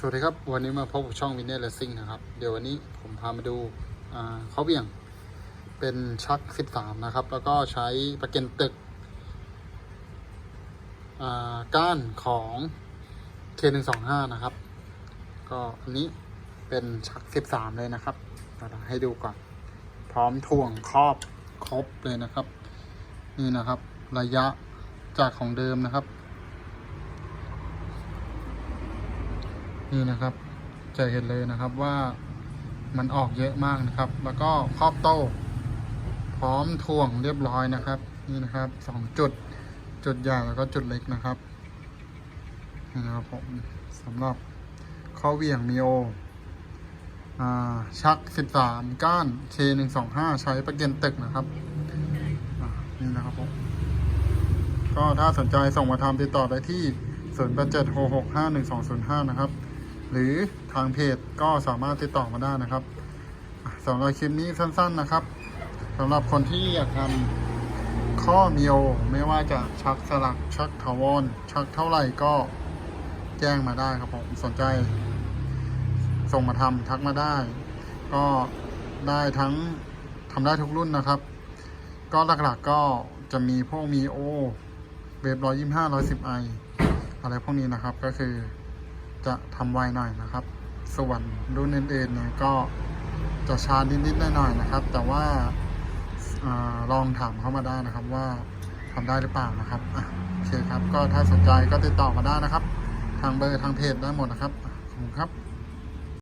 สวัสดีครับ วันนี้มาพบกับช่องวินเนอร์เลสซิ่งนะครับ เดี๋ยววันนี้ผมพามาดูเขาเบี่ยงเป็นชัก 13 นะครับ แล้วก็ใช้ประเก็นตึกก้านของ K125 นะครับ ก็อันนี้เป็นชัก 13 เลยนะครับเดี๋ยวให้ดูก่อน พร้อมถ่วงครอบครบเลยนะครับ นี่นะครับ ระยะจากของเดิมนะครับ นี่นะครับ จะเห็นเลยนะครับว่ามันออกเยอะมากนะครับ แล้วก็ครอบโต้ พร้อมถ่วงเรียบร้อยนะครับ นี่นะครับสองจุด จุดใหญ่แล้วก็จุดเล็กนะครับนี่นะครับผมสำหรับข้อเหวี่ยงมีโออ่าชัก 13 ก้าน K125 ใช้ประเก็นตึกนะครับนี่นะครับผมก็ถ้าสนใจส่งมาทำติดต่อได้ที่ 0 8 7 6 6 5 1 2 0 5 นะครับ หรือทางเพจก็สามารถติดต่อมาได้นะครับสำหรับคลิปนี้สั้นๆนะครับสำหรับคนที่อยากทำข้อมีโอไม่ว่าจะชักสลักชักถาวรชักเท่าไหร่ก็แจ้งมาได้ครับผมสนใจ ส่งมาทำทักมาได้ ก็ได้ทั้งทำได้ทุกรุ่นนะครับ ก็หลักๆก็จะมีพวกมีโอเวฟร้อยยี่ห้าร้อยสิบไออะไรพวกนี้นะครับก็คือ จะทำไวหน่อยนะครับ ส่วนรุ่นอื่นๆเนี่ยก็จะช้านิดๆหน่อยๆนะครับ แต่ว่าอาลองถามเข้ามาได้นะครับว่าทำได้หรือเปล่านะครับอะโอเคครับ ก็ถ้าสนใจก็ติดต่อมาได้นะครับ ทางเบอร์ทางเพจได้หมดนะครับขอบคุณครับ